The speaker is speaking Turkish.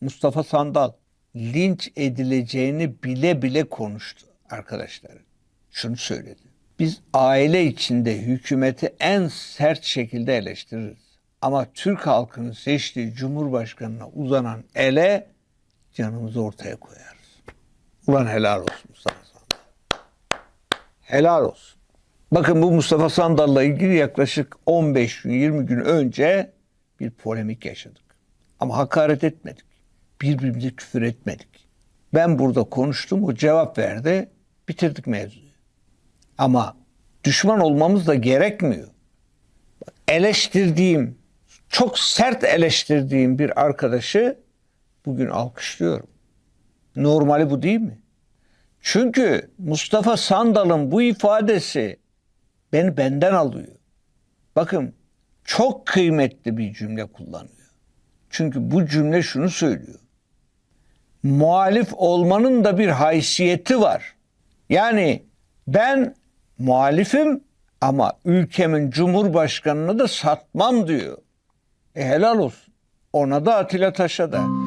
Mustafa Sandal linç edileceğini bile bile konuştu arkadaşlar. Şunu söyledi. Biz aile içinde hükümeti en sert şekilde eleştiririz. Ama Türk halkının seçtiği Cumhurbaşkanına uzanan ele canımızı ortaya koyarız. Ulan helal olsun Mustafa Sandal. Helal olsun. Bakın bu Mustafa Sandal'la ilgili yaklaşık 15 gün 20 gün önce bir polemik yaşadık. Ama hakaret etmedik. Birbirimize küfür etmedik. Ben burada konuştum, o cevap verdi, bitirdik mevzuyu. Ama düşman olmamız da gerekmiyor. Eleştirdiğim, çok sert eleştirdiğim bir arkadaşı bugün alkışlıyorum. Normali bu değil mi? Çünkü Mustafa Sandal'ın bu ifadesi beni benden alıyor. Bakın çok kıymetli bir cümle kullanıyor. Çünkü bu cümle şunu söylüyor. Muhalif olmanın da bir haysiyeti var. Yani ben muhalifim ama ülkemin cumhurbaşkanını da satmam diyor. E helal olsun. Ona da Atilla Taş'a da.